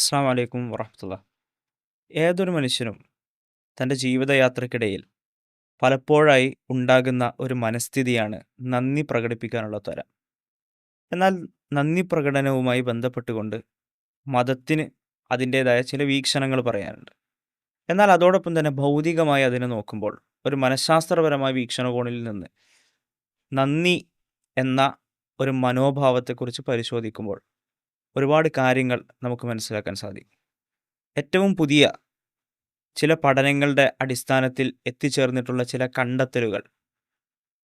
അസ്സാം വലൈക്കും വറഹമത്തുള്ള. ഏതൊരു മനുഷ്യനും തന്റെ ജീവിതയാത്രക്കിടയിൽ പലപ്പോഴായി ഉണ്ടാകുന്ന ഒരു മനസ്ഥിതിയാണ് നന്ദി പ്രകടിപ്പിക്കാനുള്ള ത്വര. എന്നാൽ നന്ദി പ്രകടനവുമായി ബന്ധപ്പെട്ടുകൊണ്ട് മതത്തിന് അതിന്റേതായ ചില വീക്ഷണങ്ങൾ പറയാനുണ്ട്. എന്നാൽ അതോടൊപ്പം തന്നെ ഭൗതികമായി അതിനെ നോക്കുമ്പോൾ ഒരു മനഃശാസ്ത്രപരമായ വീക്ഷണകോണിൽ നിന്ന് നന്ദി എന്ന ഒരു മനോഭാവത്തെക്കുറിച്ച് പരിശോധിക്കുമ്പോൾ ഒരുപാട് കാര്യങ്ങൾ നമുക്ക് മനസ്സിലാക്കാൻ സാധിക്കും. ഏറ്റവും പുതിയ ചില പഠനങ്ങളുടെ അടിസ്ഥാനത്തിൽ എത്തിച്ചേർന്നിട്ടുള്ള ചില കണ്ടെത്തലുകൾ.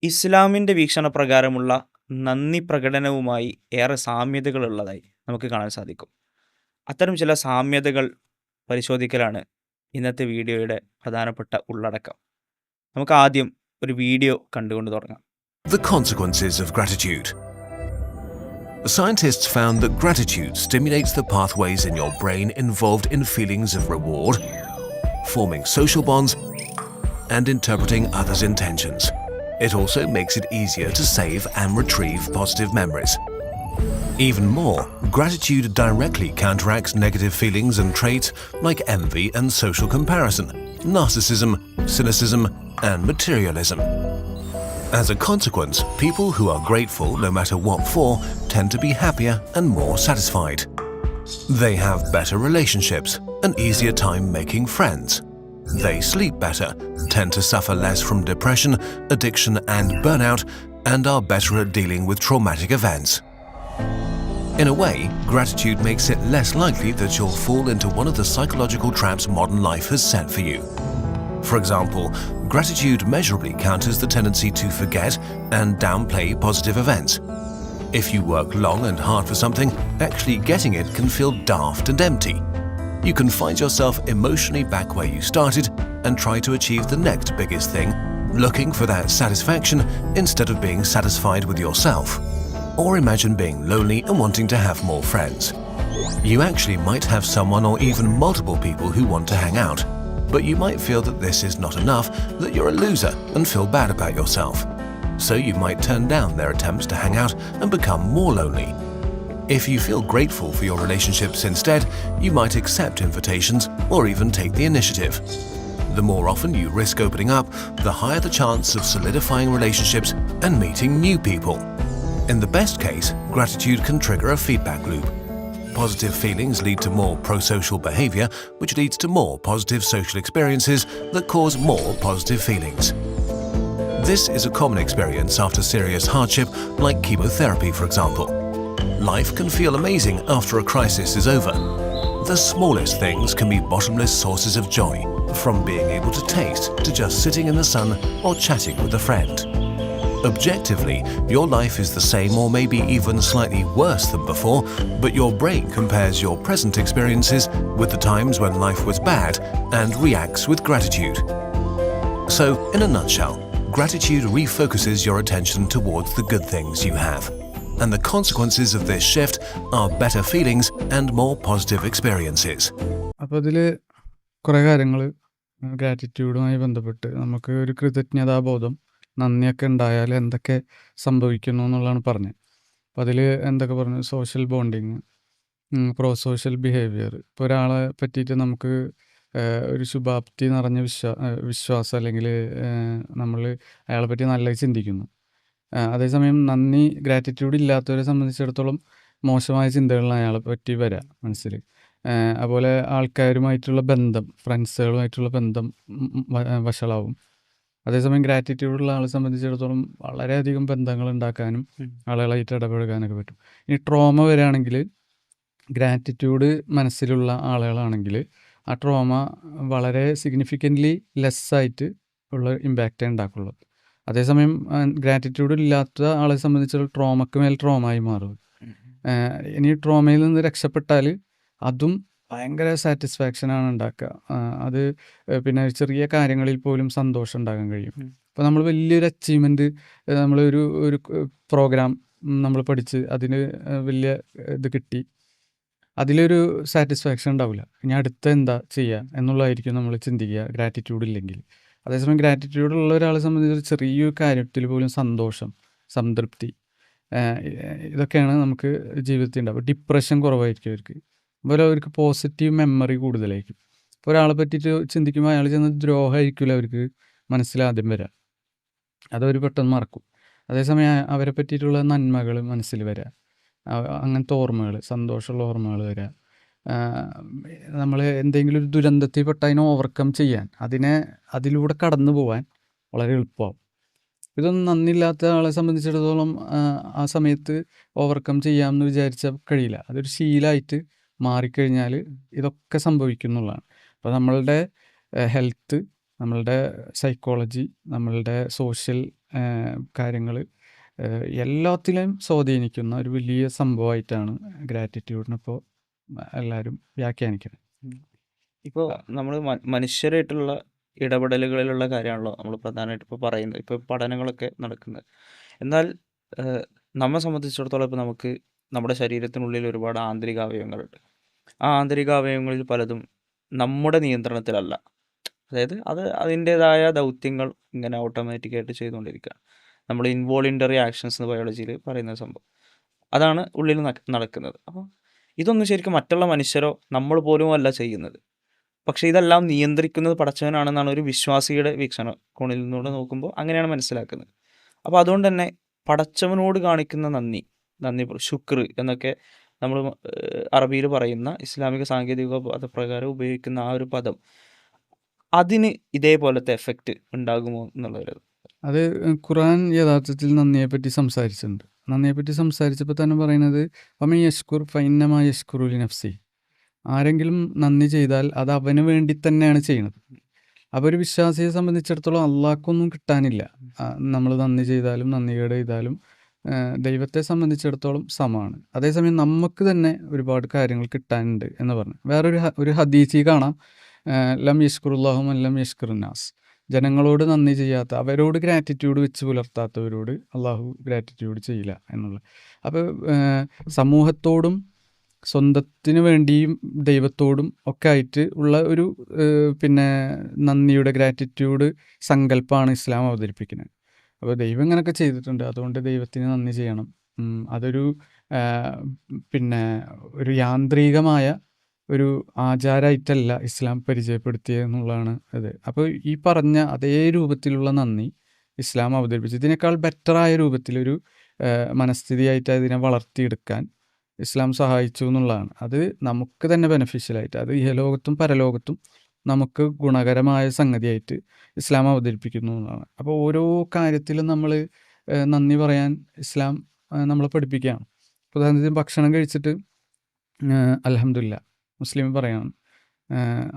ഇസ്ലാമിന്റെ വീക്ഷണപ്രകാരമുള്ള നന്ദി പ്രകടനവുമായി ഏറെ സാമ്യതകളുള്ളതായി നമുക്ക് കാണാൻ സാധിക്കും. അത്തരം ചില സാമ്യതകൾ പരിശോധിക്കലാണ് ഇന്നത്തെ വീഡിയോയുടെ പ്രധാനപ്പെട്ട ഉള്ളടക്കം. നമുക്ക് ആദ്യം ഒരു വീഡിയോ കണ്ടുകൊണ്ട് തുടങ്ങാം. The consequences of gratitude. Scientists found that gratitude stimulates the pathways in your brain involved in feelings of reward, forming social bonds, and interpreting others' intentions. It also makes it easier to save and retrieve positive memories. Even more, gratitude directly counteracts negative feelings and traits like envy and social comparison, narcissism, cynicism, and materialism. As a consequence, people who are grateful no matter what for tend to be happier and more satisfied. They have better relationships, an easier time making friends. They sleep better, tend to suffer less from depression, addiction, and burnout, and are better at dealing with traumatic events. In a way, gratitude makes it less likely that you'll fall into one of the psychological traps modern life has set for you. For example, gratitude measurably counters the tendency to forget and downplay positive events. If you work long and hard for something, actually getting it can feel daft and empty. You can find yourself emotionally back where you started and try to achieve the next biggest thing, looking for that satisfaction instead of being satisfied with yourself. Or imagine being lonely and wanting to have more friends. You actually might have someone or even multiple people who want to hang out, but you might feel that this is not enough, that you're a loser and feel bad about yourself. So you might turn down their attempts to hang out and become more lonely. If you feel grateful for your relationships instead, you might accept invitations or even take the initiative. The more often you risk opening up, the higher the chance of solidifying relationships and meeting new people. In the best case, gratitude can trigger a feedback loop. Positive feelings lead to more pro social behavior, which leads to more positive social experiences that cause more positive feelings. This is a common experience after serious hardship, like chemotherapy, for example. Life can feel amazing after a crisis is over. The smallest things can be bottomless sources of joy, from being able to taste to just sitting in the sun or chatting with a friend. Objectively, your life is the same or maybe even slightly worse than before, but your brain compares your present experiences with the times when life was bad and reacts with gratitude. So, in a nutshell, gratitude refocuses your attention towards the good things you have. And the consequences of this shift are better feelings and more positive experiences. അപ്പോൾ അതിൽ കുറേ കാര്യങ്ങൾ ഗ്രാറ്റിറ്റ്യൂഡുമായി ബന്ധപ്പെട്ട് നമുക്ക് ഒരു കൃതജ്ഞതാബോധം നന്ദിയൊക്കെ ഉണ്ടായാൽ എന്തൊക്കെ സംഭവിക്കുന്നു എന്നുള്ളതാണ് പറഞ്ഞത് അപ്പോൾ അതിൽ എന്തൊക്കെ പറഞ്ഞു? Social bonding prosocial behaviour ഇപ്പോൾ ഒരാളെ പറ്റിയിട്ട് നമുക്ക് ഒരു ശുഭാപ്തി നിറഞ്ഞ വിശ്വാ വിശ്വാസം അല്ലെങ്കിൽ നമ്മൾ അയാളെ പറ്റി നല്ലത് ചിന്തിക്കുന്നു. അതേസമയം നന്ദി ഗ്രാറ്റിറ്റ്യൂഡ് ഇല്ലാത്തവരെ സംബന്ധിച്ചിടത്തോളം മോശമായ ചിന്തകളാണ് അയാളെ പറ്റി വരാം മനസ്സിൽ അതുപോലെ ആൾക്കാരുമായിട്ടുള്ള ബന്ധം ഫ്രണ്ട്സുകളുമായിട്ടുള്ള ബന്ധം വഷളാവും. അതേസമയം ഗ്രാറ്റിറ്റ്യൂഡുള്ള ആളെ സംബന്ധിച്ചിടത്തോളം വളരെയധികം ബന്ധങ്ങൾ ഉണ്ടാക്കാനും. ആളുകളായിട്ട് ഇടപഴകാനൊക്കെ പറ്റും. ഇനി ട്രോമ വരികയാണെങ്കിൽ ഗ്രാറ്റിറ്റ്യൂഡ് മനസ്സിലുള്ള ആളുകളാണെങ്കിൽ ആ ട്രോമ വളരെ സിഗ്നിഫിക്കന്റ്ലി ലെസ്സായിട്ട് ഉള്ള ഇമ്പാക്റ്റേ ഉണ്ടാക്കുള്ളൂ. അതേസമയം ഗ്രാറ്റിറ്റ്യൂഡ് ഇല്ലാത്ത ആളെ സംബന്ധിച്ചുള്ള ട്രോമക്ക് മേൽ ട്രോമായി മാറും. ഇനി ട്രോമയിൽ നിന്ന് രക്ഷപ്പെട്ടാൽ അതും ഭയങ്കര സാറ്റിസ്ഫാക്ഷനാണ് ഉണ്ടാക്കുക. അത് പിന്നെ ചെറിയ കാര്യങ്ങളിൽ പോലും സന്തോഷം ഉണ്ടാക്കാൻ കഴിയും. അപ്പോൾ ഇപ്പോൾ നമ്മൾ വലിയൊരു അച്ചീവ്മെന്റ് നമ്മൾ ഒരു ഒരു പ്രോഗ്രാം നമ്മൾ പഠിച്ച് അതിന് വലിയ ഇത് കിട്ടി. അതിലൊരു സാറ്റിസ്ഫാക്ഷൻ ഉണ്ടാവില്ല. ഇനി അടുത്ത എന്താ ചെയ്യുക എന്നുള്ളതായിരിക്കും നമ്മൾ ചിന്തിക്കുക. ഗ്രാറ്റിറ്റ്യൂഡ് ഇല്ലെങ്കിൽ. അതേസമയം ഗ്രാറ്റിറ്റ്യൂഡ് ഉള്ള ഒരാളെ സംബന്ധിച്ച് ചെറിയ കാര്യത്തിൽ പോലും സന്തോഷം സംതൃപ്തി ഇതൊക്കെയാണ് നമുക്ക് ജീവിതത്തിൽ ഉണ്ടാവുക. ഡിപ്രഷൻ കുറവായിരിക്കും അവർക്ക്. അതുപോലെ അവർക്ക് പോസിറ്റീവ് മെമ്മറി കൂടുതലായിരിക്കും. ഇപ്പോൾ ഒരാളെ പറ്റിയിട്ട് ചിന്തിക്കുമ്പോൾ അയാൾ ചെന്ന് ദ്രോഹമായിരിക്കില്ല അവർക്ക് മനസ്സിലാദ്യം വരിക അതവർ പെട്ടെന്ന് മറക്കും. അതേസമയം അവരെ പറ്റിയിട്ടുള്ള നന്മകൾ മനസ്സിൽ അവ- അങ്ങനത്തെ ഓർമ്മകൾ സന്തോഷമുള്ള ഓർമ്മകൾ വരിക നമ്മൾ എന്തെങ്കിലും ഒരു ദുരന്തത്തിൽ പെട്ട അതിനെ ഓവർകം ചെയ്യാൻ അതിനെ അതിലൂടെ കടന്നു പോകാൻ വളരെ എളുപ്പമാവും. ഇതൊന്നും നന്നില്ലാത്ത ആളെ സംബന്ധിച്ചിടത്തോളം ആ സമയത്ത് ഓവർകം ചെയ്യാമെന്ന് വിചാരിച്ചാൽ കഴിയില്ല. അതൊരു ശീലമായിട്ട് മാറിക്കഴിഞ്ഞാൽ ഇതൊക്കെ സംഭവിക്കുന്നുള്ളതാണ്. അപ്പോൾ നമ്മളുടെ ഹെൽത്ത് നമ്മളുടെ സൈക്കോളജി നമ്മളുടെ സോഷ്യൽ കാര്യങ്ങൾ എല്ലാത്തിലും സ്വാധീനിക്കുന്ന ഒരു വലിയ സംഭവമായിട്ടാണ് ഗ്രാറ്റിറ്റ്യൂഡിനിപ്പോൾ എല്ലാവരും വ്യാഖ്യാനിക്കുന്നത്. ഇപ്പോൾ നമ്മൾ മനുഷ്യരായിട്ടുള്ള ഇടപെടലുകളിലുള്ള കാര്യമാണല്ലോ നമ്മൾ പ്രധാനമായിട്ട് ഇപ്പോൾ പറയുന്നത്. ഇപ്പോൾ പഠനങ്ങളൊക്കെ നടക്കുന്നത്. എന്നാൽ നമ്മെ സംബന്ധിച്ചിടത്തോളം ഇപ്പോൾ നമുക്ക് നമ്മുടെ ശരീരത്തിനുള്ളിൽ ഒരുപാട് ആന്തരിക അവയവങ്ങളുണ്ട് ആ ആന്തരിക അവയവങ്ങളിൽ പലതും നമ്മുടെ നിയന്ത്രണത്തിലല്ല. അതായത് അത് അതിന്റേതായ ദൗത്യങ്ങൾ ഇങ്ങനെ ഓട്ടോമാറ്റിക്കായിട്ട് ചെയ്തുകൊണ്ടിരിക്കുക നമ്മൾ ഇൻവോളിന്ററി ആക്ഷൻസ് എന്ന് ബയോളജിയിൽ പറയുന്ന സംഭവം. അതാണ് ഉള്ളിൽ നടക്കുന്നത്. അപ്പോൾ ഇതൊന്നും ശരിക്കും മറ്റുള്ള മനുഷ്യരോ നമ്മൾ പോലും അല്ല ചെയ്യുന്നത്. പക്ഷേ ഇതെല്ലാം നിയന്ത്രിക്കുന്നത് പടച്ചവനാണെന്നാണ് ഒരു വിശ്വാസിയുടെ വീക്ഷണ. കോണിൽ നിന്നൂടെ നോക്കുമ്പോൾ അങ്ങനെയാണ് മനസ്സിലാക്കുന്നത്. അപ്പോൾ അതുകൊണ്ട് തന്നെ പടച്ചവനോട് കാണിക്കുന്ന നന്ദി. നന്ദി ശുക്ർ എന്നൊക്കെ നമ്മൾ അറബിയിൽ പറയുന്ന ഇസ്ലാമിക സാങ്കേതിക പദപ്രകാരം ഉപയോഗിക്കുന്ന ആ ഒരു പദം അതിന് ഇതേപോലത്തെ എഫക്റ്റ് ഉണ്ടാകുമോ എന്നുള്ളൊരു അത് ഖുറാൻ യഥാർത്ഥത്തിൽ നന്ദിയെപ്പറ്റി സംസാരിച്ചിട്ടുണ്ട്. നന്ദിയെപ്പറ്റി സംസാരിച്ചപ്പോൾ തന്നെ പറയുന്നത് അമ്മ യഷ്കുർ ഫൈനമ യഷ്കുറുലി നഫ്സി ആരെങ്കിലും നന്ദി ചെയ്താൽ അത് അവന് വേണ്ടി തന്നെയാണ് ചെയ്യുന്നത്. അപ്പോൾ ഒരു വിശ്വാസിയെ സംബന്ധിച്ചിടത്തോളം അള്ളാഹ്ക്കൊന്നും കിട്ടാനില്ല. നമ്മൾ നന്ദി ചെയ്താലും നന്ദികേട് ചെയ്താലും ദൈവത്തെ സംബന്ധിച്ചിടത്തോളം സമമാണ് അതേസമയം നമുക്ക് തന്നെ ഒരുപാട് കാര്യങ്ങൾ കിട്ടാനുണ്ട് എന്ന് പറഞ്ഞു. വേറൊരു ഒരു ഹദീസി കാണാം. ലം യഷ്കുറുല്ലാഹും ലം യഷ്കുറുനാസ് ജനങ്ങളോട് നന്ദി ചെയ്യാത്ത അവരോട് ഗ്രാറ്റിറ്റ്യൂഡ് വെച്ച് പുലർത്താത്തവരോട് അള്ളാഹു ഗ്രാറ്റിറ്റ്യൂഡ് ചെയ്യില്ല എന്നുള്ള അപ്പോൾ സമൂഹത്തോടും സ്വന്തത്തിന് വേണ്ടിയും ദൈവത്തോടും ഒക്കെ ആയിട്ട് ഉള്ള ഒരു പിന്നെ നന്ദിയുടെ ഗ്രാറ്റിറ്റ്യൂഡ് സങ്കല്പമാണ് ഇസ്ലാം അവതരിപ്പിക്കുന്നത്. അപ്പോൾ ദൈവം ഇങ്ങനെയൊക്കെ ചെയ്തിട്ടുണ്ട്. അതുകൊണ്ട് ദൈവത്തിന് നന്ദി ചെയ്യണം. അതൊരു പിന്നെ ഒരു യാന്ത്രികമായ ഒരു ആചാരമായിട്ടല്ല ഇസ്ലാം പരിചയപ്പെടുത്തിയത് എന്നുള്ളതാണ് അത് അപ്പോൾ ഈ പറഞ്ഞ അതേ രൂപത്തിലുള്ള നന്ദി ഇസ്ലാം അവതരിപ്പിച്ചു. ഇതിനേക്കാൾ ബെറ്ററായ രൂപത്തിലൊരു മനസ്ഥിതിയായിട്ട് അതിനെ വളർത്തിയെടുക്കാൻ ഇസ്ലാം സഹായിച്ചു എന്നുള്ളതാണ്. അത് നമുക്ക് തന്നെ ബെനഫിഷ്യലായിട്ട് അത് ഇഹലോകത്തും പരലോകത്തും നമുക്ക് ഗുണകരമായ സംഗതിയായിട്ട് ഇസ്ലാം അവതരിപ്പിക്കുന്നു എന്നാണ്. അപ്പോൾ ഓരോ കാര്യത്തിലും നമ്മൾ നന്ദി പറയാൻ ഇസ്ലാം നമ്മളെ പഠിപ്പിക്കുകയാണ്. ഉദാഹരണത്തിന് ഭക്ഷണം കഴിച്ചിട്ട് അലഹമില്ല മുസ്ലിം പറയണം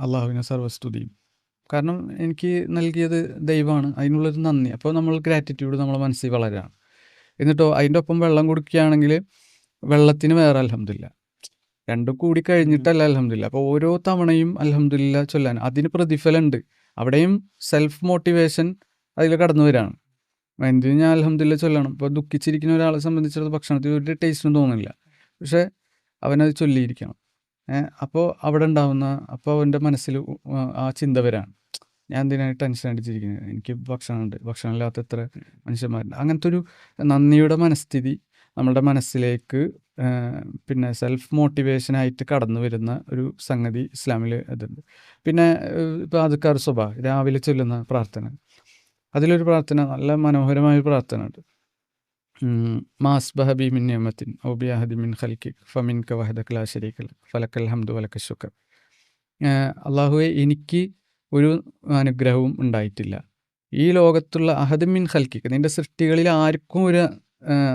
അള്ളാഹുവിനെ സർവസ്തുതിയും കാരണം എനിക്ക് നൽകിയത് ദൈവമാണ് അതിനുള്ളൊരു നന്ദി. അപ്പോൾ നമ്മൾ ഗ്രാറ്റിറ്റ്യൂഡ് നമ്മളെ മനസ്സിൽ വളരാണ്. എന്നിട്ടോ അതിന്റെ ഒപ്പം വെള്ളം കുടിക്കുകയാണെങ്കിൽ വെള്ളത്തിന് വേറെ അലഹമില്ല രണ്ടും കൂടി കഴിഞ്ഞിട്ടല്ല അലഹമില്ല അപ്പോൾ ഓരോ തവണയും അലഹമില്ല ചൊല്ലാൻ. അതിന് പ്രതിഫലമുണ്ട്. അവിടെയും സെൽഫ് മോട്ടിവേഷൻ അതിൽ കടന്നു വരികയാണ് എന്തിനും ഞാൻ അലഹമില്ല ചൊല്ലണം? ഇപ്പോൾ ദുഃഖിച്ചിരിക്കുന്ന ഒരാളെ സംബന്ധിച്ചിടത്തോളം ഭക്ഷണത്തിൽ ഒരു ടേസ്റ്റും തോന്നില്ല. പക്ഷേ അവനത് ചൊല്ലിയിരിക്കണം. അപ്പോൾ അവിടെ ഉണ്ടാവുന്ന അപ്പോൾ അവന്റെ മനസ്സിൽ ആ ചിന്ത വരാണ്. ഞാൻ എന്തിനാണ് ടെൻഷൻ അടിച്ചിരിക്കുന്നത്? എനിക്ക് ഭക്ഷണമുണ്ട്. ഭക്ഷണമില്ലാത്ത എത്ര മനുഷ്യന്മാരുണ്ട്. അങ്ങനത്തെ ഒരു നന്ദിയുടെ മനസ്ഥിതി നമ്മുടെ മനസ്സിലേക്ക് പിന്നെ സെൽഫ് മോട്ടിവേഷനായിട്ട് കടന്നു വരുന്ന ഒരു സംഗതി ഇസ്ലാമിൽ ഇതുണ്ട്. പിന്നെ ഇപ്പോൾ അതുക്കാർ സ്വഭ രാവിലെ ചൊല്ലുന്ന പ്രാർത്ഥന. അതിലൊരു പ്രാർത്ഥന നല്ല മനോഹരമായ പ്രാർത്ഥന ഉണ്ട്. മാസ് ബഹബി മിൻ നിയമത്തിൻ ഔബിയാഹദി മിൻ ഖൽക്കി ഫമിൻ ക വഹദക് ലാ ശരീകൽ ഫലക്കൽ ഹംദു വലക്ക ശുക്കർ അള്ളാഹുവെ എനിക്ക് ഒരു അനുഗ്രഹവും ഉണ്ടായിട്ടില്ല. ഈ ലോകത്തുള്ള അഹദ് മിൻ ഖൽക്കിക്ക് നിന്റെ സൃഷ്ടികളിൽ ആർക്കും ഒരു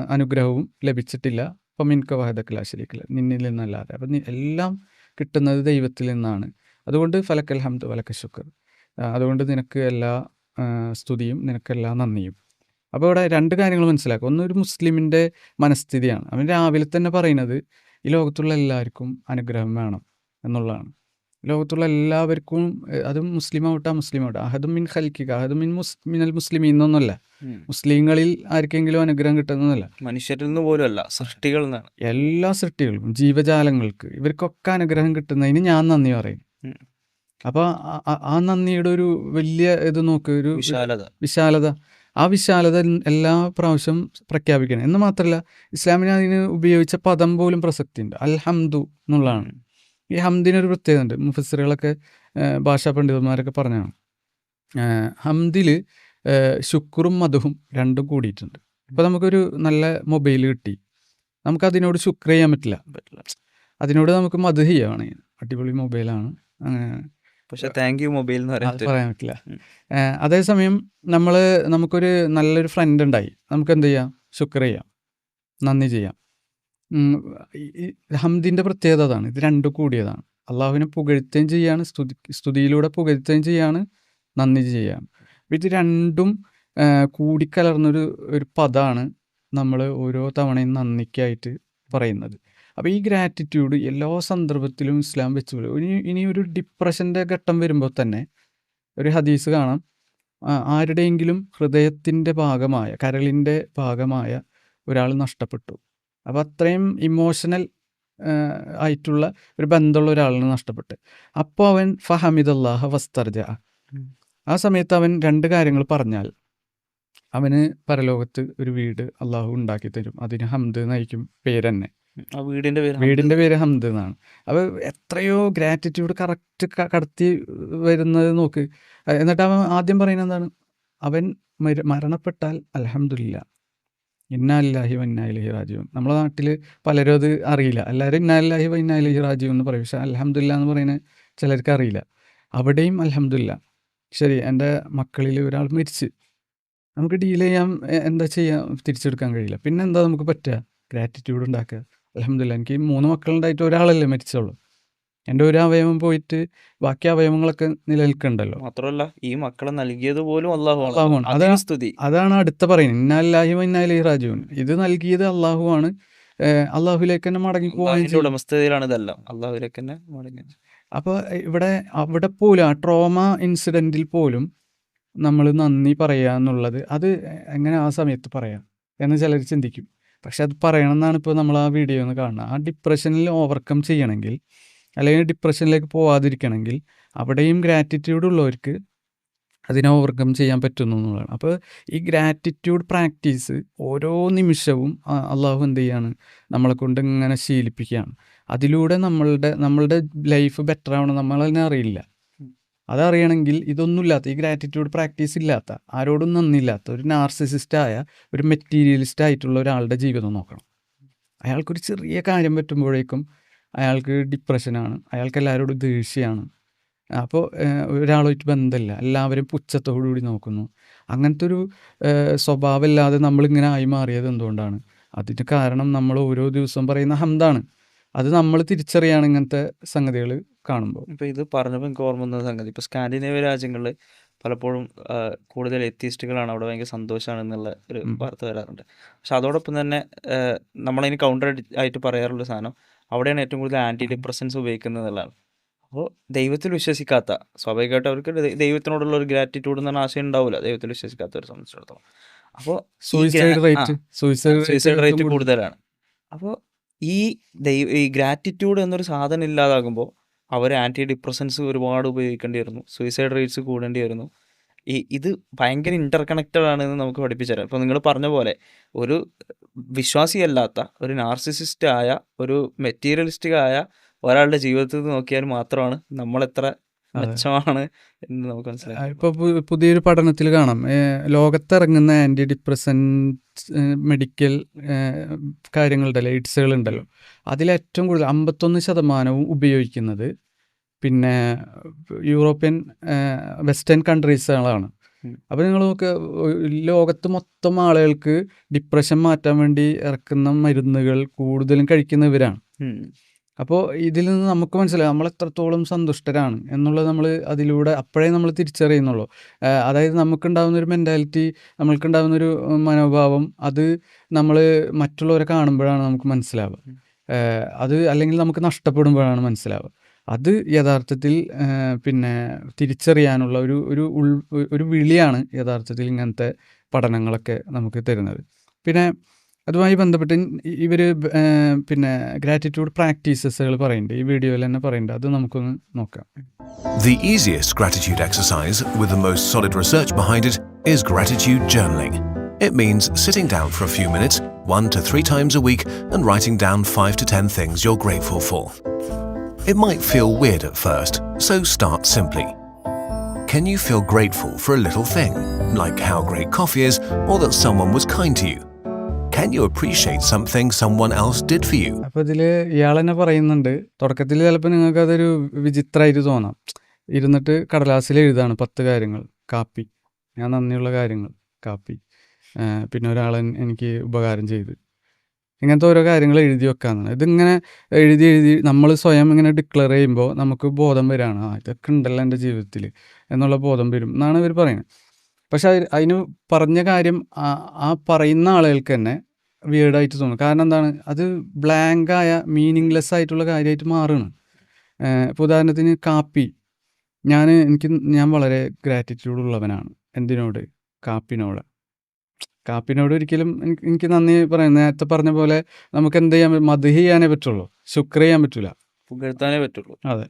അനുഗ്രഹവും ലഭിച്ചിട്ടില്ല. എനിക്ക് വഹദ ശരീകൽ നിന്നിൽ നിന്നല്ലാതെ അപ്പം എല്ലാം കിട്ടുന്നത് ദൈവത്തിൽ നിന്നാണ്. അതുകൊണ്ട് ഫലക്കൽ ഹംദ് വലക്ക ശുക്ർ. അതുകൊണ്ട് നിനക്ക് എല്ലാ സ്തുതിയും നിനക്കെല്ലാ നന്ദിയും. അപ്പോൾ ഇവിടെ രണ്ട് കാര്യങ്ങൾ മനസ്സിലാക്കുക. ഒന്ന് ഒരു മുസ്ലിമിന്റെ മനസ്ഥിതിയാണ്. അവൻ രാവിലെ തന്നെ പറയുന്നത് ഈ ലോകത്തുള്ള എല്ലാവർക്കും അനുഗ്രഹം വേണം എന്നുള്ളതാണ്. ലോകത്തുള്ള എല്ലാവർക്കും അതും മുസ്ലിം ആവട്ടെ മുസ്ലിം ആവട്ടെ അഹദും മിൻ ഹൽക്കിക അഹദും മിൻ മിനൽ മുസ്ലിം എന്നൊന്നുമല്ല മുസ്ലിങ്ങളിൽ ആർക്കെങ്കിലും അനുഗ്രഹം കിട്ടുന്നതല്ല മനുഷ്യരിൽ നിന്ന് പോലും അല്ല സൃഷ്ടികൾ എല്ലാ സൃഷ്ടികളും ജീവജാലങ്ങൾക്ക് ഇവർക്കൊക്കെ അനുഗ്രഹം കിട്ടുന്നതിന് ഞാൻ നന്ദി പറയും. അപ്പൊ ആ നന്ദിയുടെ ഒരു വലിയ ഇത് നോക്ക് ഒരു വിശാലത. വിശാലത. ആ വിശാലത എല്ലാ പ്രാവശ്യം പ്രഖ്യാപിക്കണം. എന്ന് മാത്രമല്ല ഇസ്ലാമിന് അതിന് ഉപയോഗിച്ച പദം പോലും പ്രസക്തിയുണ്ട്. അൽഹംദു എന്നുള്ളതാണ്. ഈ ഹംദിനൊരു പ്രത്യേകത ഉണ്ട് മുഫസ്സിറുകളൊക്കെ ഭാഷാ പണ്ഡിതന്മാരൊക്കെ പറഞ്ഞതാണ്. ഹംദിൽ ശുക്റും മധുവും രണ്ടും കൂടിയിട്ടുണ്ട്. ഇപ്പോൾ നമുക്കൊരു നല്ല മൊബൈൽ കിട്ടി. നമുക്ക് അതിനോട് ശുക്ർ ചെയ്യാൻ പറ്റില്ല. പറ്റില്ല. അതിനോട് നമുക്ക് മധു ചെയ്യുകയാണ് അടിപൊളി മൊബൈലാണ്. പക്ഷെ താങ്ക് യു മൊബൈൽ എന്ന് പറയാൻ പറ്റില്ല. പറയാൻ പറ്റില്ല. അതേസമയം നമ്മൾ നമുക്കൊരു നല്ലൊരു ഫ്രണ്ട് ഉണ്ടായി. നമുക്ക് എന്ത് ചെയ്യാം? ശുക്ർ ചെയ്യാം. നന്ദി ചെയ്യാം. ഹംദിന്റെ പ്രത്യേകത അതാണ്. ഇത് രണ്ടും കൂടിയതാണ്. അള്ളാഹുവിനെ പുകഴ്ത്തുകയും ചെയ്യാണ് സ്തുതി സ്തുതിയിലൂടെ പുകഴ്ത്തുകയും ചെയ്യാണ് നന്ദി ചെയ്യാം ഇത് രണ്ടും കൂടിക്കലർന്നൊരു ഒരു പദമാണ് നമ്മൾ ഓരോ തവണയും നന്ദിക്കായിട്ട് പറയുന്നത്. അപ്പോൾ ഈ ഗ്രാറ്റിറ്റ്യൂഡ് എല്ലാ സന്ദർഭത്തിലും ഇസ്ലാം വെച്ച്. ഇനി ഇനി ഒരു ഡിപ്രഷന്റെ ഘട്ടം വരുമ്പോൾ തന്നെ ഒരു ഹദീസ് കാണാം. ആരുടെയെങ്കിലും ഹൃദയത്തിന്റെ ഭാഗമായ കരളിന്റെ ഭാഗമായ ഒരാൾ നഷ്ടപ്പെട്ടു. അപ്പോൾ അത്രയും ഇമോഷണൽ ആയിട്ടുള്ള ഒരു ബന്ധമുള്ള ഒരാളിന് നഷ്ടപ്പെട്ട് അപ്പോൾ അവൻ ഫഹമിദല്ലാഹ വസ്തർജ. ആ സമയത്ത് അവൻ രണ്ട് കാര്യങ്ങൾ പറഞ്ഞാൽ അവന് പരലോകത്ത് ഒരു വീട് അള്ളാഹു ഉണ്ടാക്കി തരും. അതിന് ഹംദ് നയിക്കും പേര് തന്നെ. വീടിന്റെ പേര് വീടിന്റെ പേര് ഹംദ് എന്നാണ്. അവ എത്രയോ ഗ്രാറ്റിറ്റ്യൂഡ് കറക്റ്റ് കടത്തി വരുന്നത് നോക്ക്. എന്നിട്ട് അവൻ ആദ്യം പറയുന്നത് എന്താണ്? അവൻ മരണപ്പെട്ടാൽ അലഹമില്ല ഇന്നാലില്ലാഹി വന്നാലിഹി റാജീവൻ നമ്മുടെ നാട്ടിൽ പലരും അത് അറിയില്ല. എല്ലാവരും ഇന്നാലില്ലാഹി വന്നാലിഹി റാജീവൻ എന്ന് പറയും. പക്ഷേ അലഹമില്ല എന്ന് പറയുന്ന ചിലർക്ക് അറിയില്ല. അവിടെയും അലഹമില്ല ശരി എന്റെ മക്കളിൽ ഒരാൾ മരിച്ച്. നമുക്ക് ഡീൽ ചെയ്യാൻ എന്താ ചെയ്യാൻ തിരിച്ചെടുക്കാൻ കഴിയില്ല. പിന്നെ എന്താ നമുക്ക് പറ്റുക? ഗ്രാറ്റിറ്റ്യൂഡ് ഉണ്ടാക്കുക. അലഹമില്ല എനിക്ക് മൂന്ന് മക്കളുണ്ടായിട്ട് ഒരാളല്ലേ മരിച്ചുള്ളൂ. എന്റെ ഒരു അവയവം പോയിട്ട് ബാക്കി അവയവങ്ങളൊക്കെ നിലനിൽക്കണ്ടല്ലോ മാത്രമല്ല ഈ മക്കളെ നൽകിയത് പോലും അള്ളാഹു അതാണ് സ്തുതി. അതാണ് അടുത്ത പറയുന്നത്. ഇന്നാലാഹിമ ഇന്നാലി റാജുവിൻ ഇത് നൽകിയത് അള്ളാഹു ആണ്. അള്ളാഹുലേക്ക് തന്നെ മടങ്ങി പോകാൻ അപ്പൊ ഉടമസ്ഥതയിലാണ് ഇതെല്ലാം. അള്ളാഹുലേക്ക് തന്നെ മടങ്ങി അപ്പോൾ ഇവിടെ അവിടെ പോലും ആ ട്രോമ ഇൻസിഡന്റിൽ പോലും നമ്മൾ നന്ദി പറയുക എന്നുള്ളത് അത് എങ്ങനെ ആ സമയത്ത് പറയാം എന്ന് ചിലർ ചിന്തിക്കും. പക്ഷെ അത് പറയണമെന്നാണ് ഇപ്പോൾ നമ്മൾ ആ വീഡിയോ ഒന്ന് കാണുന്നത്. ആ ഡിപ്രഷനിൽ ഓവർകം ചെയ്യണമെങ്കിൽ അല്ലെങ്കിൽ ഡിപ്രഷനിലേക്ക് പോവാതിരിക്കണമെങ്കിൽ അവിടെയും ഗ്രാറ്റിറ്റ്യൂഡ് ഉള്ളവർക്ക് അതിനെ ഓവർകം ചെയ്യാൻ പറ്റുന്നു എന്നുള്ളതാണ്. അപ്പോൾ ഈ ഗ്രാറ്റിറ്റ്യൂഡ് പ്രാക്ടീസ് ഓരോ നിമിഷവും അള്ളാഹു എന്ത് ചെയ്യാണ്? നമ്മളെ കൊണ്ട് ഇങ്ങനെ ശീലിപ്പിക്കുകയാണ്. അതിലൂടെ നമ്മളുടെ നമ്മളുടെ ലൈഫ് ബെറ്റർ ആവണം നമ്മൾ തന്നെ അറിയില്ല. അതറിയണമെങ്കിൽ ഇതൊന്നുമില്ലാത്ത ഈ ഗ്രാറ്റിറ്റ്യൂഡ് പ്രാക്ടീസ് ഇല്ലാത്ത ആരോടും നന്ദിയില്ലാത്ത ഒരു നാർസിസിസ്റ്റായ ഒരു മെറ്റീരിയലിസ്റ്റ് ആയിട്ടുള്ള ഒരാളുടെ ജീവിതം നോക്കണം. അയാൾക്കൊരു ചെറിയ കാര്യം പറ്റുമ്പോഴേക്കും അയാൾക്ക് ഡിപ്രഷനാണ്. അയാൾക്ക് എല്ലാവരോടും ദേഷ്യമാണ് അപ്പോൾ ഒരാളുമായിട്ട് ബന്ധമില്ല. എല്ലാവരും പുച്ഛത്തോടുകൂടി നോക്കുന്നു. അങ്ങനത്തെ ഒരു സ്വഭാവമില്ലാതെ നമ്മളിങ്ങനെ ആയി മാറിയത് എന്തുകൊണ്ടാണ്? അതിന് കാരണം നമ്മൾ ഓരോ ദിവസവും പറയുന്ന ഹംദാണ് അത് നമ്മൾ തിരിച്ചറിയാണ് ഇങ്ങനത്തെ സംഗതികൾ കാണുമ്പോൾ. ഇപ്പോൾ ഇത് പറഞ്ഞപ്പോൾ എനിക്ക് ഓർമ്മ വന്ന സംഗതി. ഇപ്പോൾ സ്കാൻഡിനേവ്യ രാജ്യങ്ങളിൽ പലപ്പോഴും കൂടുതൽ എത്തിയിസ്റ്റുകളാണ് അവിടെ ഭയങ്കര സന്തോഷമാണ് എന്നുള്ള ഒരു വാർത്ത വരാറുണ്ട്. പക്ഷെ അതോടൊപ്പം തന്നെ നമ്മളതിന് കൗണ്ടർ ആയിട്ട് പറയാറുള്ള സാധനം അവിടെയാണ് ഏറ്റവും കൂടുതൽ ആന്റി ഡിപ്രസൻസ് ഉപയോഗിക്കുന്നത് എന്നുള്ളതാണ് അപ്പോൾ ദൈവത്തിൽ വിശ്വസിക്കാത്ത സ്വാഭാവികമായിട്ട് അവർക്ക് ദൈവത്തിനോടുള്ള ഒരു ഗ്രാറ്റിറ്റ്യൂഡ് എന്ന് പറഞ്ഞ ആശയം ഉണ്ടാവില്ല ദൈവത്തിൽ വിശ്വസിക്കാത്തവരെ സംബന്ധിച്ചിടത്തോളം. അപ്പോൾ suicide rate suicide suicide rate കൂടുതലാണ്. അപ്പോൾ ഈ ദൈവ ഈ ഗ്രാറ്റിറ്റ്യൂഡ് എന്നൊരു സാധനം ഇല്ലാതാകുമ്പോൾ അവർ ആന്റി ഡിപ്രസൻസ് ഒരുപാട് ഉപയോഗിക്കേണ്ടി വരുന്നു. സൂയിസൈഡ് റേറ്റ്സ് കൂടേണ്ടി വരുന്നു. ഈ ഇത് ഭയങ്കര ഇന്റർ കണക്റ്റഡ് ആണെന്ന് നമുക്ക് പഠിപ്പിച്ചു തരാം ഇപ്പോൾ നിങ്ങൾ പറഞ്ഞ പോലെ ഒരു വിശ്വാസിയല്ലാത്ത ഒരു നാർസിസിസ്റ്റ് ആയ ഒരു മെറ്റീരിയലിസ്റ്റിക് ആയ ഒരാളുടെ ജീവിതത്തിൽ നിന്ന് നോക്കിയാൽ മാത്രമാണ് നമ്മൾ എത്ര. മെച്ചമാണ് എന്ന് നമുക്ക് മനസ്സിലാക്കാം ഇപ്പോൾ പുതിയൊരു പഠനത്തിൽ കാണാം. ലോകത്തിറങ്ങുന്ന ആന്റി ഡിപ്രസന്റ് മെഡിക്കൽ കാര്യങ്ങളുണ്ടല്ലോ എയ്ഡ്സുകളുണ്ടല്ലോ അതിലേറ്റവും കൂടുതൽ അമ്പത്തൊന്ന് ശതമാനവും ഉപയോഗിക്കുന്നത് പിന്നെ യൂറോപ്യൻ വെസ്റ്റേൺ കൺട്രീസുകളാണ്. അപ്പം അപ്പോൾ നിങ്ങൾ നോക്ക് ലോകത്ത് മൊത്തം ആളുകൾക്ക് ഡിപ്രഷൻ മാറ്റാൻ വേണ്ടി ഇറക്കുന്ന മരുന്നുകൾ കൂടുതലും കഴിക്കുന്നവരാണ് ഇവരാണ്. അപ്പോൾ ഇതിൽ നിന്ന് നമുക്ക് മനസ്സിലായി നമ്മൾ എത്രത്തോളം സന്തുഷ്ടരാണ് എന്നുള്ളത് നമ്മൾ അതിലൂടെ അപ്പോഴേ നമ്മൾ തിരിച്ചറിയുന്നുള്ളൂ. അതായത് നമുക്കുണ്ടാകുന്ന ഒരു മെന്റാലിറ്റി നമ്മൾക്കുണ്ടാകുന്ന ഒരു മനോഭാവം അത് നമ്മൾ മറ്റുള്ളവരെ കാണുമ്പോഴാണ് നമുക്ക് മനസ്സിലാവുക. അത് അല്ലെങ്കിൽ നമുക്ക് നഷ്ടപ്പെടുമ്പോഴാണ് മനസ്സിലാവുക. അത് യഥാർത്ഥത്തിൽ പിന്നെ തിരിച്ചറിയാനുള്ള ഒരു ഒരു ഉൾ ഒരു വിളിയാണ് യഥാർത്ഥത്തിൽ ഇങ്ങനത്തെ പഠനങ്ങളൊക്കെ നമുക്ക് തരുന്നത് പിന്നെ അതുമായി ബന്ധപ്പെട്ട് ഇവർ പിന്നെ ഗ്രാറ്റിറ്റ്യൂഡ് പ്രാക്ടീസസുകൾ പറയുന്നുണ്ട് ഈ വീഡിയോയിൽ തന്നെ പറയുന്നുണ്ട് അത് നമുക്കൊന്ന് നോക്കാം The easiest gratitude exercise, with the most solid research behind it, is gratitude journaling. It means sitting down for a few minutes, one to three times a week, and writing down five to ten things you're grateful for. It might feel weird at first, so start simply. Can you feel grateful for a little thing, like how great coffee is or that someone was kind to you? Can you appreciate something someone else did for you? അപ്പോൾ ഇതിൽ ഇയാൾ പറയുന്നുണ്ട് തുടക്കത്തിൽ ചിലപ്പോൾ നിങ്ങൾക്ക് അതൊരു വിചിത്രമായിട്ട് തോന്നാം ഇരുന്നിട്ട് കടലാസിൽ എഴുതാണ് പത്ത് കാര്യങ്ങൾ കാപ്പി ഞാൻ നന്ദിയുള്ള കാര്യങ്ങൾ കാപ്പി പിന്നെ ഒരാൾ എനിക്ക് ഉപകാരം ചെയ്ത് ഇങ്ങനത്തെ ഓരോ കാര്യങ്ങൾ എഴുതി വെക്കാന്നാണ്. ഇതിങ്ങനെ എഴുതി എഴുതി നമ്മൾ സ്വയം ഇങ്ങനെ ഡിക്ലെയർ ചെയ്യുമ്പോൾ നമുക്ക് ബോധം വരികയാണ് ആ ഇതൊക്കെ ഉണ്ടല്ലോ എന്റെ ജീവിതത്തിൽ എന്നുള്ള ബോധം വരും എന്നാണ് ഇവർ പറയുന്നത്. പക്ഷെ അതിന് പറഞ്ഞ കാര്യം ആ പറയുന്ന ആളുകൾക്ക് തന്നെ വിയേഡായിട്ട് തോന്നും. കാരണം എന്താണ്? അത് ബ്ലാങ്കായ മീനിങ്ലെസ് ആയിട്ടുള്ള കാര്യമായിട്ട് മാറുകയാണ്. ഇപ്പോൾ ഉദാഹരണത്തിന് കാപ്പി. ഞാൻ എനിക്ക് ഞാൻ വളരെ ഗ്രാറ്റിറ്റ്യൂഡ് ഉള്ളവനാണ്. എന്തിനോട്? കാപ്പിനോട്. കാപ്പിനോട് ഒരിക്കലും എനിക്ക് എനിക്ക് നന്ദി പറയാം നേരത്തെ പറഞ്ഞ പോലെ നമുക്ക് എന്ത് ചെയ്യാൻ പറ്റും മധു ചെയ്യാനേ പറ്റുള്ളൂ. ശുക്ര ചെയ്യാൻ പറ്റൂല. പുകഴ്ത്താനേ പറ്റുള്ളൂ. അതെ.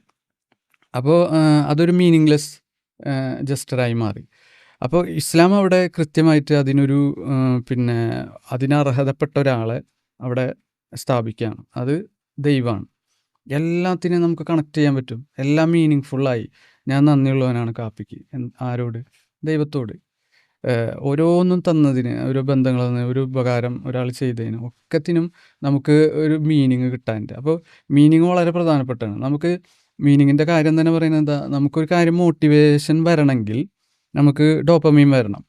അപ്പോൾ അതൊരു മീനിങ്ലെസ് ജസ്റ്ററായി മാറി. അപ്പോൾ ഇസ്ലാം അവിടെ കൃത്യമായിട്ട് അതിനൊരു പിന്നെ അതിനർഹതപ്പെട്ട ഒരാളെ അവിടെ സ്ഥാപിക്കുകയാണ്. അത് ദൈവമാണ്. എല്ലാത്തിനെയും നമുക്ക് കണക്ട് ചെയ്യാൻ പറ്റും. എല്ലാം മീനിങ് ഫുള്ളായി ഞാൻ നന്ദിയുള്ളവനാണ് കാപ്പിക്ക്. ആരോട്? ദൈവത്തോട്. ഓരോന്നും തന്നതിന് ഓരോ ബന്ധങ്ങൾ തന്നതിന് ഒരു ഉപകാരം ഒരാൾ ചെയ്തതിന് ഒക്കത്തിനും നമുക്ക് ഒരു മീനിങ് കിട്ടാനുണ്ട് അപ്പോൾ മീനിങ് വളരെ പ്രധാനപ്പെട്ടാണ് നമുക്ക് മീനിങ്ങിന്റെ കാര്യം തന്നെ പറയുന്നത് എന്താ? നമുക്കൊരു കാര്യം മോട്ടിവേഷൻ വരണമെങ്കിൽ നമുക്ക് ഡോപ്പമീൻ വരണം.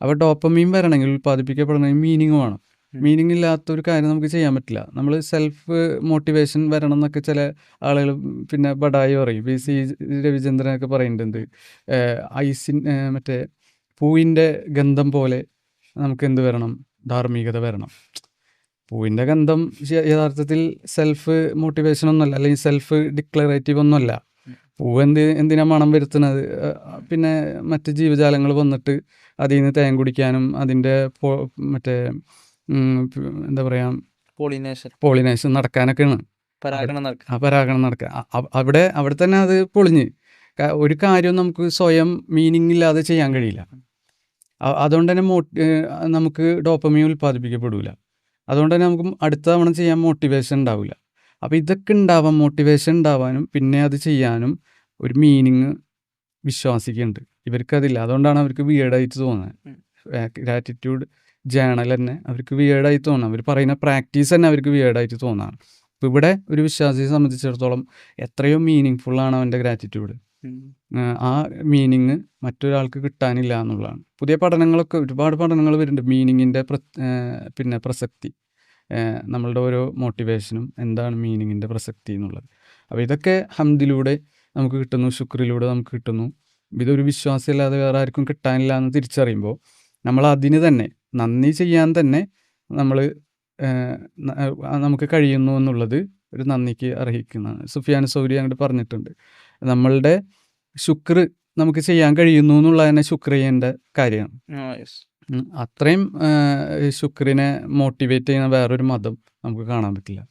അപ്പോൾ ഡോപ്പമീൻ വരണമെങ്കിൽ ഉൽപ്പാദിപ്പിക്കപ്പെടണമെങ്കിൽ മീനിങ് വേണം. മീനിങ് ഇല്ലാത്ത ഒരു കാര്യം നമുക്ക് ചെയ്യാൻ പറ്റില്ല. നമ്മൾ സെൽഫ് മോട്ടിവേഷൻ വരണം എന്നൊക്കെ ചില ആളുകൾ പിന്നെ ബഡായി പറയും. പി സി രവിചന്ദ്രനൊക്കെ പറയുന്നുണ്ട് ഐസിൻ മറ്റേ പൂവിന്റെ ഗന്ധം പോലെ നമുക്ക് എന്ത് വരണം? ധാർമ്മികത വരണം. പൂവിന്റെ ഗന്ധം യഥാർത്ഥത്തിൽ സെൽഫ് മോട്ടിവേഷൻ ഒന്നുമല്ല. അല്ലെങ്കിൽ സെൽഫ് ഡിക്ലറേറ്റീവ് ഒന്നുമല്ല. പൂവ് എന്ത് എന്തിനാ മണം വരുത്തുന്നത്? പിന്നെ മറ്റ് ജീവജാലങ്ങൾ വന്നിട്ട് അതിൽ നിന്ന് തേൻ കുടിക്കാനും അതിന്റെ പോ- മറ്റേ എന്താ പറയുക പോളിനേഷൻ പോളിനേഷൻ നടക്കാനൊക്കെയാണ്. പരാഗണം നടക്കുക ആ പരാഗണം നടക്കുക അ- അ- അവിടെ അവിടെ തന്നെ അത് പൊളിഞ്ഞ്. ഒരു കാര്യവും നമുക്ക് സ്വയം മീനിങ് ഇല്ലാതെ ചെയ്യാൻ കഴിയില്ല. അതുകൊണ്ട് തന്നെ നമുക്ക് ഡോപ്പമീൻ ഉൽപ്പാദിപ്പിക്കപ്പെടില്ല അതുകൊണ്ട് തന്നെ നമുക്ക് അടുത്ത തവണ ചെയ്യാൻ മോട്ടിവേഷൻ ഉണ്ടാവില്ല അപ്പോൾ ഇതൊക്കെ ഉണ്ടാവാൻ മോട്ടിവേഷൻ ഉണ്ടാവാനും പിന്നെ അത് ചെയ്യാനും ഒരു മീനിങ് വിശ്വാസിക്കുന്നുണ്ട് ഇവർക്കതില്ല അതുകൊണ്ടാണ് അവർക്ക് വിയേഡായിട്ട് തോന്നുന്നത്. ഗ്രാറ്റിറ്റ്യൂഡ് ജേണൽ തന്നെ അവർക്ക് വിയേഡായി തോന്നാം. അവർ പറയുന്ന പ്രാക്ടീസ് തന്നെ അവർക്ക് വിയേഡായിട്ട് തോന്നാണ് അപ്പോൾ ഇവിടെ ഒരു വിശ്വാസിയെ സംബന്ധിച്ചിടത്തോളം എത്രയോ മീനിങ് ഫുള്ളാണ് അവന്റെ ഗ്രാറ്റിറ്റ്യൂഡ് ആ മീനിങ് മറ്റൊരാൾക്ക് കിട്ടാനില്ല എന്നുള്ളതാണ്. പുതിയ പഠനങ്ങളൊക്കെ ഒരുപാട് പഠനങ്ങൾ വരുന്നുണ്ട്. മീനിങ്ങിന്റെ പിന്നെ പ്രസക്തി. നമ്മളുടെ ഓരോ മോട്ടിവേഷനും എന്താണ് മീനിങ്ങിന്റെ പ്രസക്തി എന്നുള്ളത്. അപ്പോൾ ഇതൊക്കെ ഹംദിലൂടെ നമുക്ക് കിട്ടുന്നു ശുക്രിലൂടെ നമുക്ക് കിട്ടുന്നു. ഇതൊരു വിശ്വാസമില്ലാതെ വേറെ ആർക്കും കിട്ടാനില്ല എന്ന് തിരിച്ചറിയുമ്പോൾ നമ്മൾ അതിന് തന്നെ നന്ദി ചെയ്യാൻ തന്നെ നമ്മൾ നമുക്ക് കഴിയുന്നു എന്നുള്ളത് ഒരു നന്ദിക്ക് അർഹിക്കുന്നതാണ് സുഫിയാൻ സൗരി അങ്ങോട്ട് പറഞ്ഞിട്ടുണ്ട്. നമ്മളുടെ ശുക്ർ നമുക്ക് ചെയ്യാൻ കഴിയുന്നു എന്നുള്ളത് തന്നെ ശുക്ർ ചെയ്യേണ്ട കാര്യമാണ്. അത്രയും ശുക്രിനെ മോട്ടിവേറ്റ് ചെയ്യുന്ന വേറൊരു മതം നമുക്ക് കാണാൻ പറ്റില്ല.